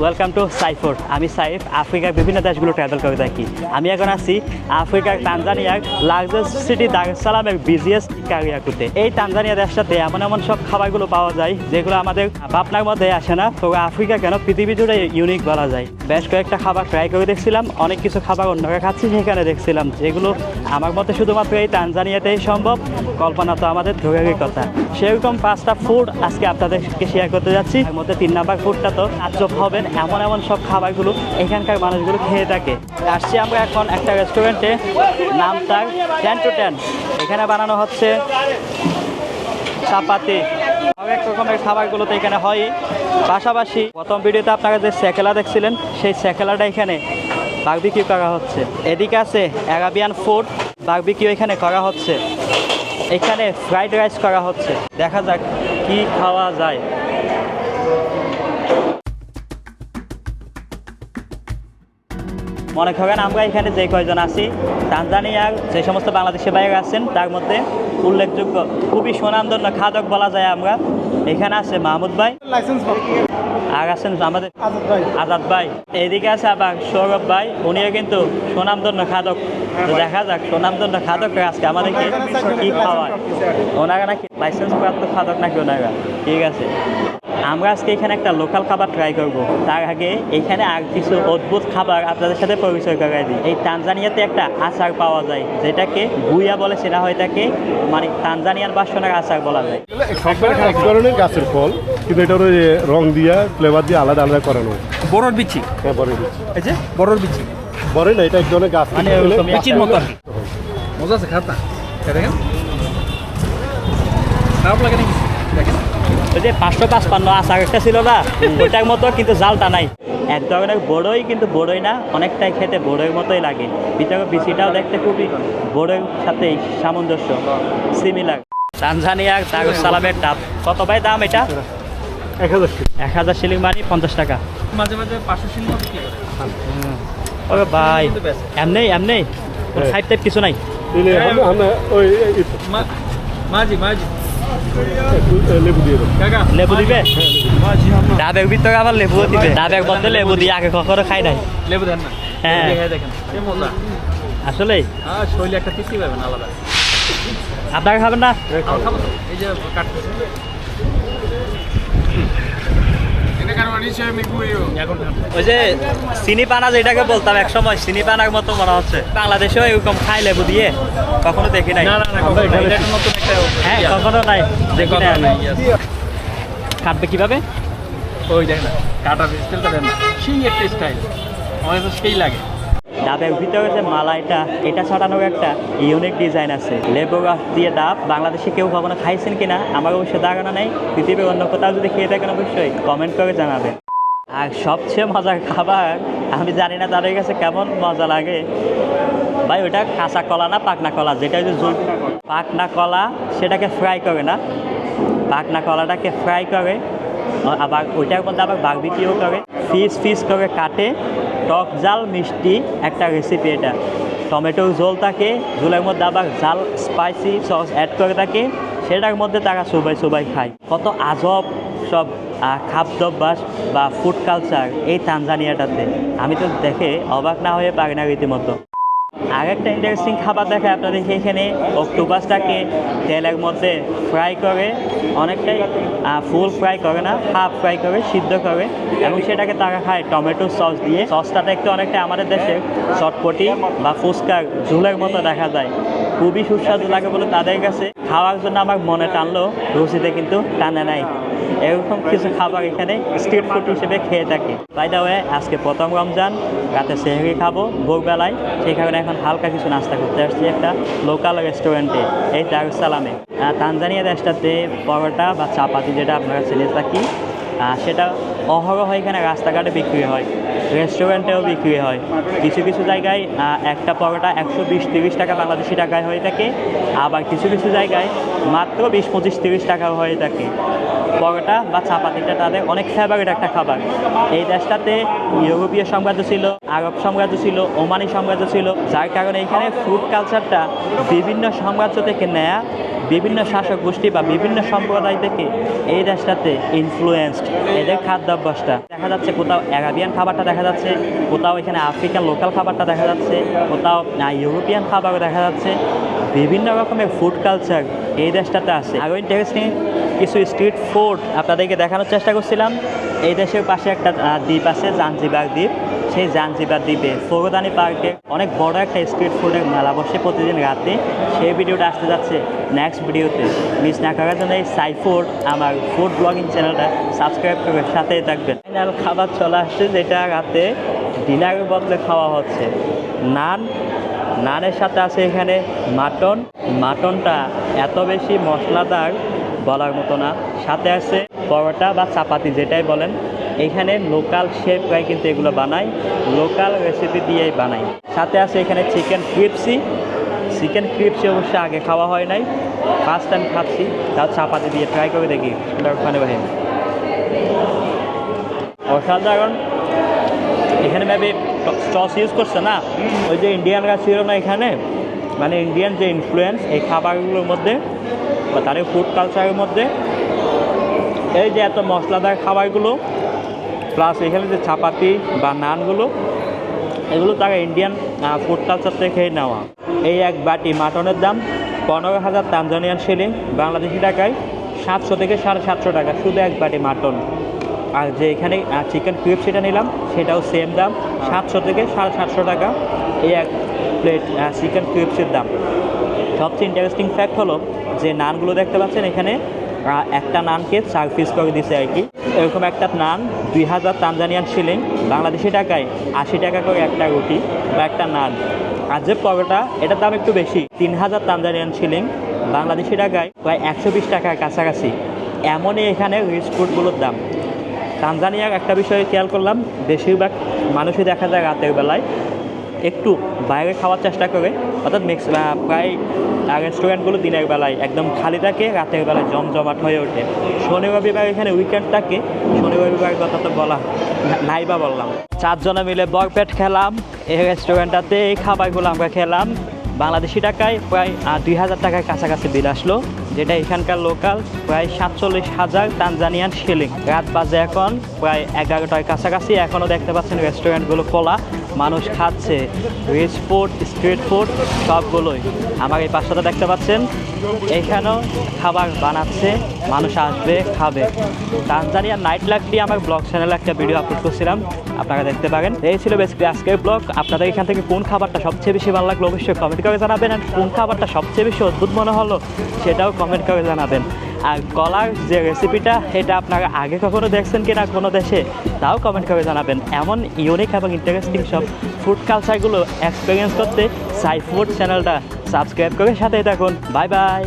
Welcome to সাইফোর আমি সাইফ, আফ্রিকার বিভিন্ন দেশগুলো ট্রাভেল করে থাকি আমি এখন আছি আফ্রিকার তানজানিয়ার লার্জেস্ট সিটি দারসালামের বিজিয়েস্ট কারিয়াকুতে। এই তানজানিয়া দেশটাতে এমন এমন সব খাবারগুলো পাওয়া যায়, যেগুলো আমাদের ভাবনার মধ্যে আসে না তো আফ্রিকা কেন পৃথিবী জুড়ে ইউনিক বলা যায়। বেশ কয়েকটা খাবার ট্রাই করে দেখছিলাম, অনেক কিছু খাবার অন্যরা খাচ্ছি, সেখানে দেখছিলাম, যেগুলো আমার মতে শুধুমাত্র এই তানজানিয়াতেই সম্ভব। কল্পনা তো আমাদের ধরেরই কথা। সেরকম পাঁচটা ফুড আজকে আপনাদেরকে শেয়ার করতে যাচ্ছি। এর মধ্যে তিন নাম্বার ফুডটা তো আজব হবেন। এমন এমন সব খাবারগুলো এখানকার মানুষগুলো খেয়ে থাকে। আসছি আমরা এখন একটা রেস্টুরেন্টে নাম তার টেন টু টেন এখানে বানানো হচ্ছে চাপাতি। অনেক রকমের খাবারগুলো তো এখানে হয়। পাশাপাশি প্রথম ভিডিওতে আপনারা যে সেকেলা দেখছিলেন, সেই সেকেলাটা এখানে বারবিকিউ করা হচ্ছে। এদিকে আছে অ্যারাবিয়ান ফুড বারবিকিউ এখানে করা হচ্ছে। এখানে ফ্রাইড রাইস করা হচ্ছে। দেখা যাক কি খাওয়া যায়। মনে করেন আমরা এখানে যে কয়জন আছি তানজানিয়ার যে সমস্ত বাংলাদেশি বাইরে আছেন তার মধ্যে উল্লেখযোগ্য খুবই সুনামধন্য খাদক বলা যায় আমরা। এখানে আছে মাহমুদ ভাই। লাইসেন্স আর আছেন আমাদের আজাদ ভাই। এদিকে আছে আবার সৌরভ ভাই উনিও কিন্তু সুনামধন্য খাদক। দেখা যাক সুনামধন্য খাদক আজকে আমাদেরকে কি খাওয়ায়। ওনারা নাকি লাইসেন্স প্রাপ্ত খাদক নাকি ওনারা? ঠিক আছে। আমরা আজকে এখানে একটা লোকাল খাবার ট্রাই করব। তার আগে এখানে আর কিছু অদ্ভুত খাবার আপনাদের সাথে পরিচয় করাই দিই। এই তানজানিয়াতে একটা আচার পাওয়া যায় যেটাকে গুইয়া বলে সেটা হয় তাকে মানে তানজানিয়ান বাসনের আচার বলা যায়। এক ধরনের গাছের ফল কিন্তু ওই রং দিয়া ফ্লেভার দিয়ে আলাদা আলাদা করানো বড়র বিচি। হ্যাঁ বড় দিচ্ছি এই যে বড়র বিচি। বড় না এটা এক ধরনের গাছ মানে বিচির মতো মজা আছে খাতা। দেখেন। খারাপ লাগে নাকি? দেখেন। ওই যে পাঁচশো পাঁচপান্ন আচার একটা ছিল না ওইটার মতো কিন্তু জালটা নাই। এক ধরনের বড়ই কিন্তু বড়ই না অনেকটাই খেতে বড়ইয়ের মতোই লাগে। ভিতরে বিচিটাও দেখতে খুবই বড়ইয়ের সাথেই সামঞ্জস্য সিমিলার তানজানিয়ার দারুস সালামের ডাব কত ভাই দাম এটা? এক হাজার টাকা। এক হাজার শিলিং মানে পঞ্চাশ টাকা। মাঝে মাঝে পাঁচশো শিল মতো কি করে। ও ভাই। এমনি এমনি? হ্যাঁ। ফাইভ টাইপ কিছু নাই? ওই মাঝি মাঝি। লেবু দিয়ে লেবু দিবে ডাবের ভিতরে আবার লেবু দিবে। ডাবের বলতে লেবু দিয়ে আগে কখনো খাই নাই। লেবু দেন না। হ্যাঁ। দেখে দেখেন। আসলে শৈলে একটা তৃপ্তি পাবেন আলাদা। আপনাকে খাবেন না? এই যে ওই যে চিনি পানা যেটাকে বলতাম এক সময় চিনি পানার মতো মনে হচ্ছে। বাংলাদেশেও এরকম খাই লেবু দিয়ে। কখনো দেখি নাই। না আমরা কখনো হ্যাঁ নাই। দেখি নাই কাটবে কীভাবে? ওই দেখ না কাটা স্টাইলটা না সেই একটা স্টাইল আমার তো সেই লাগে। ডাবের ভিতরে যে মালাইটা, এটা ছাড়ানোর একটা ইউনিক ডিজাইন আছে। লেবু গাছ দিয়ে ডাব, বাংলাদেশে কেউ কখনো খাইছেন কিনা, আমার অবশ্যই ধারণা নেই। পৃথিবীর অন্য কোথাও যদি খেয়ে থাকেন, অবশ্যই কমেন্ট করে জানাবেন। আর সবচেয়ে মজার খাবার, আমি জানি না তাদের কাছে কেমন মজা লাগে। ভাই, ওটা কাঁচা কলা না পাকনা কলা? যেটা হচ্ছে জুল পাকনা কলা, সেটাকে ফ্রাই করে না? পাকনা কলাটাকে ফ্রাই করে, আবার ওইটার মধ্যে আবার বারবিকিও করে। ফিস ফিস করে কাটে। টক জাল মিষ্টি একটা রেসিপি এটা। টমেটো ঝোল থাকে, ঝোলের মধ্যে আবার জাল স্পাইসি সস অ্যাড করে থাকে, সেটার মধ্যে তারা সবাই সবাই খায়। কত আজব সব খাদ্যাভ্যাস বা ফুড কালচার এই তানজানিয়াটাতে আমি তো দেখে অবাক না হয়ে পারি না রীতিমতো। আর একটা ইন্টারেস্টিং খাবার দেখায় আপনাদেরকে এখানে অক্টোপাসটাকে তেলের মধ্যে ফ্রাই করে, অনেকটাই ফুল ফ্রাই করে না হাফ ফ্রাই করে, সিদ্ধ করে, এবং সেটাকে তারা খায় টমেটো সস দিয়ে। সসটা দেখতে অনেকটা আমাদের দেশে চটপটি বা ফুচকার ঝুলের মতো দেখা যায়। খুবই সুস্বাদু লাগে বলে তাদের কাছে। খাওয়ার জন্য আমার মনে টানলো, রুচিতে কিন্তু টানে নাই। এরকম কিছু খাবার এখানে স্ট্রিট ফুড হিসেবে খেয়ে থাকে। বাই দা ওয়ে আজকে প্রথম রমজান, রাতে সেহরি খাব, ভোরবেলায়। সেই কারণে এখন হালকা কিছু নাস্তা করতে আসছি একটা লোকাল রেস্টুরেন্টে এই দারুসালামে। তানজানিয়া দেশটাতে পরোটা বা চাপাতি যেটা আপনারা চিনে থাকি সেটা অহরহ এখানে রাস্তাঘাটে বিক্রি হয়। রেস্টুরেন্টেও বিক্রি হয়। কিছু কিছু জায়গায় একটা পরোটা একশো বিশ তিরিশ টাকা বাংলাদেশি টাকায় হয়ে থাকে। আবার কিছু কিছু জায়গায় মাত্র বিশ পঁচিশ তিরিশ টাকা হয়ে থাকে। পরোটা বা চাপাতিটা তাদের অনেক ফেভারিট একটা খাবার। এই দেশটাতে ইউরোপীয় সাম্রাজ্য ছিল, আরব সাম্রাজ্য ছিল, ওমানি সাম্রাজ্য ছিল, যার কারণে এখানে ফুড কালচারটা বিভিন্ন সাম্রাজ্য থেকে নেয়া, বিভিন্ন শাসক গোষ্ঠী বা বিভিন্ন সম্প্রদায় থেকে এই দেশটাতে ইনফ্লুয়েন্সড এদের খাদ্যাভ্যাসটা। দেখা যাচ্ছে কোথাও অ্যারাবিয়ান খাবারটা দেখা যাচ্ছে, কোথাও এখানে আফ্রিকান লোকাল খাবারটা দেখা যাচ্ছে, কোথাও ইউরোপিয়ান খাবার দেখা যাচ্ছে। বিভিন্ন রকমের ফুড কালচার এই দেশটাতে আছে। আরও ইন্টারেস্টিং কিছু স্ট্রিট ফুড আপনাদেরকে দেখানোর চেষ্টা করছিলাম। এই দেশের পাশে একটা দ্বীপ আছে, জাঞ্জিবার দ্বীপ। সেই জাঞ্জিবার দ্বীপে ফৌরদানি পার্কে অনেক বড় একটা স্ট্রিট ফুডের মেলা বসে প্রতিদিন রাতে। সেই ভিডিওটা আসতে যাচ্ছে নেক্সট ভিডিওতে। মিস না করার জন্য এই সাইফুড আমার ফুড ব্লগিং চ্যানেলটা সাবস্ক্রাইব করে সাথেই থাকবেন। ফাইনাল খাবার চলে আসছে, যেটা রাতে ডিনারের বদলে খাওয়া হচ্ছে। নান, নানের সাথে আছে এখানে মাটন। মাটনটা এত বেশি মশলাদার বলার মতো না। সাথে আছে পরোটা বা চাপাতি, যেটাই বলেন। এখানে লোকাল শেফরাই কিন্তু এগুলো বানায়, লোকাল রেসিপি দিয়েই বানায়। সাথে আছে এখানে চিকেন ক্রিপসি চিকেন ক্রিপসি অবশ্য আগে খাওয়া হয় নাই। ফার্স্ট টাইম খাচ্ছি, তাও চাপাতি দিয়ে ট্রাই করে দেখি ওখানে বাহিনী অসাধারণ এখানে ভাবে সস ইউজ করছে না। ওই যে ইন্ডিয়ানরা ছিল না এখানে মানে ইন্ডিয়ান যে ইনফ্লুয়েন্স এই খাবারগুলোর মধ্যে বা তাদের ফুড কালচারের মধ্যে, এই যে এত মশলাদার খাবারগুলো প্লাস এখানে যে চাপাতি বা নানগুলো, এগুলো তারা ইন্ডিয়ান ফুড কালচার থেকে নেওয়া। এই এক বাটি মাটনের দাম পনেরো হাজার তানজানিয়ান শিলিং বাংলাদেশি টাকায় সাতশো থেকে সাড়ে সাতশো টাকা, শুধু এক বাটি মাটন। আর যে এখানে চিকেন কিউবসিটা নিলাম, সেটাও সেম দাম, সাতশো থেকে সাড়ে সাতশো টাকা। এই এক প্লেট চিকেন কিউবসির দাম। সবচেয়ে ইন্টারেস্টিং ফ্যাক্ট হলো যে নানগুলো দেখতে পাচ্ছেন এখানে একটা নানকে চার পিস করে দিছে আর কি। এরকম একটা নান, দুই হাজার তানজানিয়ান শিলিং বাংলাদেশি টাকায় আশি টাকা করে একটা রুটি বা একটা নান। আর যে পরোটা, এটার দাম একটু বেশি, তিন হাজার তানজানিয়ান শিলিং বাংলাদেশি টাকায় প্রায় একশো বিশ টাকার কাছাকাছি। এমনই এখানে রিচ ফুডগুলোর দাম। তানজানিয়ার একটা বিষয়ে খেয়াল করলাম বেশিরভাগ মানুষই দেখা যায় রাতের বেলায় একটু বাইরে খাওয়ার চেষ্টা করে, অর্থাৎ মিক্স প্রায় রেস্টুরেন্টগুলো দিনের বেলায় একদম খালি থাকে, রাতের বেলায় জমজমাট হয়ে ওঠে। শনি রবিবার এখানে উইকেন্ড থাকে, শনি রবিবার কথা তো বলা নাই বা বললাম। চারজনে মিলে বরপেট খেলাম, এই রেস্টুরেন্টটাতে এই খাবারগুলো আমরা খেলাম। বাংলাদেশি টাকায় প্রায় দুই হাজার টাকার কাছাকাছি বিল আসলো। যেটা এখানকার লোকাল প্রায় সাতচল্লিশ হাজার তানজানিয়ান শিলিং রাত বাজে এখন, প্রায় এগারোটার কাছাকাছি। এখনও দেখতে পাচ্ছেন রেস্টুরেন্টগুলো খোলা। মানুষ খাচ্ছে। রিচ ফুড স্ট্রিট ফুড সবগুলোই। আমার এই পাশটাতে দেখতে পাচ্ছেন? এখানেও খাবার বানাচ্ছে, মানুষ আসবে, খাবে। তানজানিয়ার নাইট লাইফ দিয়ে আমার ব্লগ চ্যানেলে একটা ভিডিও আপলোড করছিলাম। আপনারা দেখতে পারেন। এই ছিল বেসিক্যালি আজকের ব্লগ আপনাদের এখান থেকে কোন খাবারটা সবচেয়ে বেশি ভালো লাগল অবশ্যই কমেন্ট করে জানাবেন। আর কোন খাবারটা সবচেয়ে বেশি অদ্ভুত মনে হলো, সেটাও কমেন্ট করে জানাবেন। আর কলার যে রেসিপিটা সেটা আপনারা আগে কখনো দেখছেন কিনা কোনো দেশে, তাও কমেন্ট করে জানাবেন। এমন ইউনিক এবং ইন্টারেস্টিং সব ফুড কালচারগুলো এক্সপিরিয়েন্স করতে সাই ফুড চ্যানেলটা সাবস্ক্রাইব করে সাথে থাকুন। Bye bye